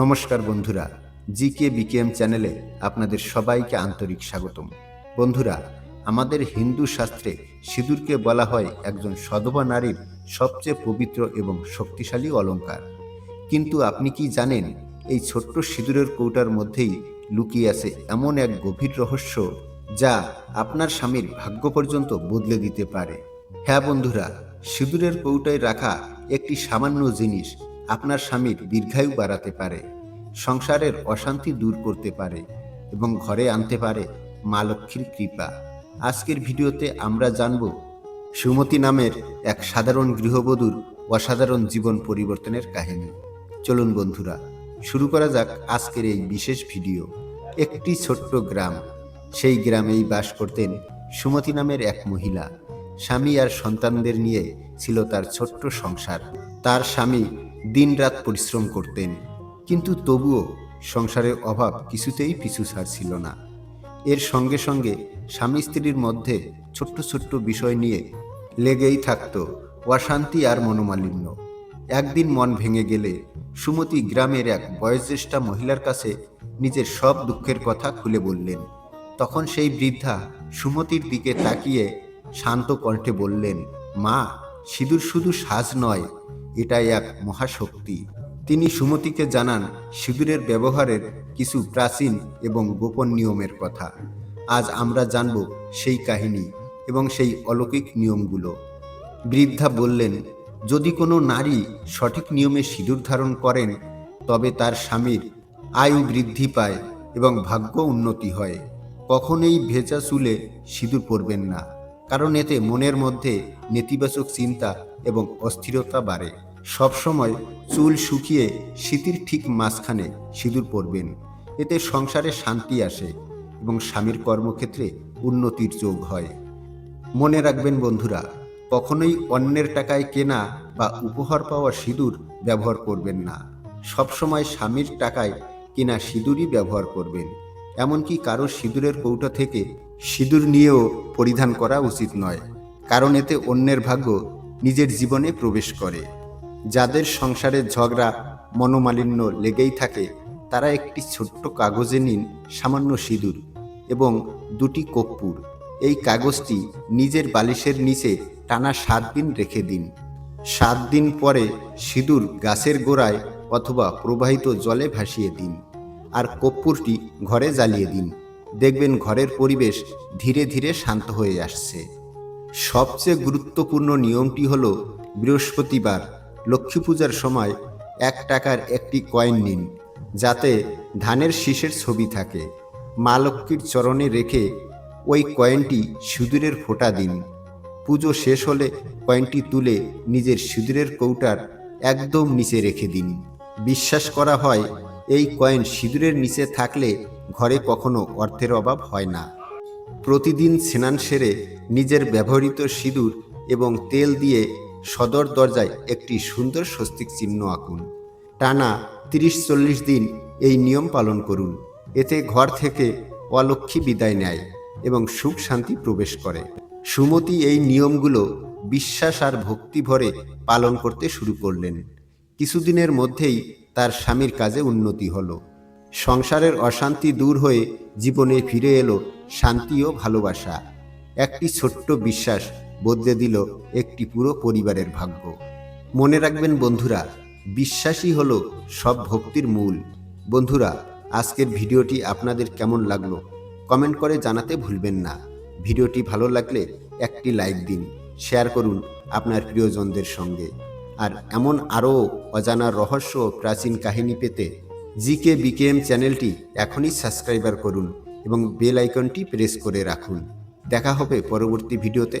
নমস্কার বন্ধুরা জি কে বিকেএম চ্যানেলে আপনাদের সবাইকে আন্তরিক স্বাগতম। বন্ধুরা, আমাদের হিন্দু শাস্ত্রে সিঁদুরকে বলা হয় একজন সধবা নারীর সবচেয়ে পবিত্র এবং শক্তিশালী অলংকার কিন্তু আপনি কি জানেন, এই ছোট্ট সিঁদুরের কৌটার মধ্যেই লুকিয়ে আছে এমন এক গভীর রহস্য যা আপনার স্বামীর ভাগ্য পর্যন্ত বদলে দিতে পারে? হ্যাঁ বন্ধুরা, সিঁদুরের কৌটায় রাখা একটি সামান্য জিনিস আপনার স্বামীর দীর্ঘায়ু বাড়াতে পারে, সংসারের অশান্তি দূর করতে পারে এবং ঘরে আনতে পারে মা লক্ষ্মীর কৃপা। আজকের ভিডিওতে আমরা জানব সুমতি নামের এক সাধারণ গৃহবধূর অসাধারণ জীবন পরিবর্তনের কাহিনী। চলুন বন্ধুরা, শুরু করা যাক আজকের এই বিশেষ ভিডিও। একটি ছোট্ট গ্রাম, সেই গ্রামেই বাস করতেন সুমতি নামের এক মহিলা। স্বামী আর সন্তানদের নিয়ে ছিল তার ছোট্ট সংসার। তার স্বামী দিনরাত পরিশ্রম করতেন, কিন্তু তবুও সংসারের অভাব কিছুতেই পিছু ছাড়ছিল না। এর সঙ্গে সঙ্গে স্বামী স্ত্রীর মধ্যে ছোট্ট ছোট্ট বিষয় নিয়ে লেগেই থাকতো অশান্তি আর মনোমালিন্য। একদিন মন ভেঙে গেলে সুমতি গ্রামের এক বয়োজ্যেষ্ঠা মহিলার কাছে নিজের সব দুঃখের কথা খুলে বললেন। তখন সেই বৃদ্ধা সুমতির দিকে তাকিয়ে শান্ত কণ্ঠে বললেন, মা, সিঁদুর শুধু সাজ নয় এটাই এক মহাশক্তি। তিনি সুমতিকে জানান সিঁদুরের ব্যবহারের কিছু প্রাচীন এবং গোপন নিয়মের কথা। আজ আমরা জানব সেই কাহিনী এবং সেই অলৌকিক নিয়মগুলো। বৃদ্ধা বললেন, যদি কোনো নারী সঠিক নিয়মে সিঁদুর ধারণ করেন, তবে তার স্বামীর আয়ু বৃদ্ধি পায় এবং ভাগ্য উন্নতি হয়। কখনোই ভেজা চুলে সিঁদুর পরবেন না, কারণ এতে মনের মধ্যে নেতিবাচক চিন্তা এবং অস্থিরতা বাড়ে। সবসময় চুল শুকিয়ে শীতির ঠিক মাঝখানে সিঁদুর পরবেন। এতে সংসারে শান্তি আসে এবং স্বামীর কর্মক্ষেত্রে উন্নতির যোগ হয়। মনে রাখবেন বন্ধুরা, কখনোই অন্যের টাকায় কেনা বা উপহার পাওয়া সিঁদুর ব্যবহার করবেন না। সবসময় স্বামীর টাকায় কেনা সিঁদুরই ব্যবহার করবেন। এমনকি কারও সিঁদুরের কৌটা থেকে সিঁদুর নিয়েও পরিধান করা উচিত নয়, কারণ এতে অন্যের ভাগ্য নিজের জীবনে প্রবেশ করে। যাদের সংসারে ঝগড়া, মনোমালিন্য লেগেই থাকে, তারা একটি ছোট্ট কাগজে নিন সামান্য সিঁদুর এবং দুটি কর্পূর এই কাগজটি নিজের বালিশের নিচে টানা সাত দিন রেখে দিন। সাত দিন পরে সিঁদুর গাছের গোড়ায় অথবা প্রবাহিত জলে ভাসিয়ে দিন আর কর্পূরটি ঘরে জ্বালিয়ে দিন। দেখবেন ঘরের পরিবেশ ধীরে ধীরে শান্ত হয়ে আসছে। সবচেয়ে গুরুত্বপূর্ণ নিয়মটি হল বৃহস্পতিবার লক্ষ্মী পূজার সময় এক টাকার একটি কয়েন নিন, যাতে ধানের শীষের ছবি থাকে। মা লক্ষ্মীর চরণে রেখে ওই কয়েনটি সিঁদুরের ফোঁটা দিন। পুজো শেষ হলে কয়েনটি তুলে নিজের সিঁদুরের কৌটার একদম নিচে রেখে দিন। বিশ্বাস করা হয়, এই কয়েন সিঁদুরের নিচে থাকলে ঘরে কখনো অর্থের অভাব হয় না। প্রতিদিন স্নান সেরে নিজের ব্যবহৃত সিঁদুর এবং তেল দিয়ে সদর দরজায় একটি সুন্দর স্বস্তিক চিহ্ন আঁকুন। টানা তিরিশ চল্লিশ দিন এই নিয়ম পালন করুন। এতে ঘর থেকে অলক্ষ্মী বিদায় নেয় এবং সুখ শান্তি প্রবেশ করে। সুমতি এই নিয়মগুলো বিশ্বাস আর ভক্তি ভরে পালন করতে শুরু করলেন। কিছুদিনের মধ্যেই তার স্বামীর কাজে উন্নতি হলো। সংসারের অশান্তি দূর হয়ে জীবনে ফিরে এলো শান্তি ও ভালোবাসা। একটি ছোট্ট বিশ্বাস বদলে দিল একটি পুরো পরিবারের ভাগ্য। মনে রাখবেন বন্ধুরা, বিশ্বাসই হলো সব ভক্তির মূল। বন্ধুরা, আজকের ভিডিওটি আপনাদের কেমন লাগল? কমেন্ট করে জানাতে ভুলবেন না। ভিডিওটি ভালো লাগলে একটি লাইক দিন, শেয়ার করুন আপনার প্রিয়জনদের সঙ্গে। আর এমন আরও অজানা রহস্য প্রাচীন কাহিনী পেতে জিকে বিকেএম চ্যানেলটি এখনই সাবস্ক্রাইবার করুন এবং বেল আইকনটি প্রেস করে রাখুন। দেখা হবে পরবর্তী ভিডিওতে।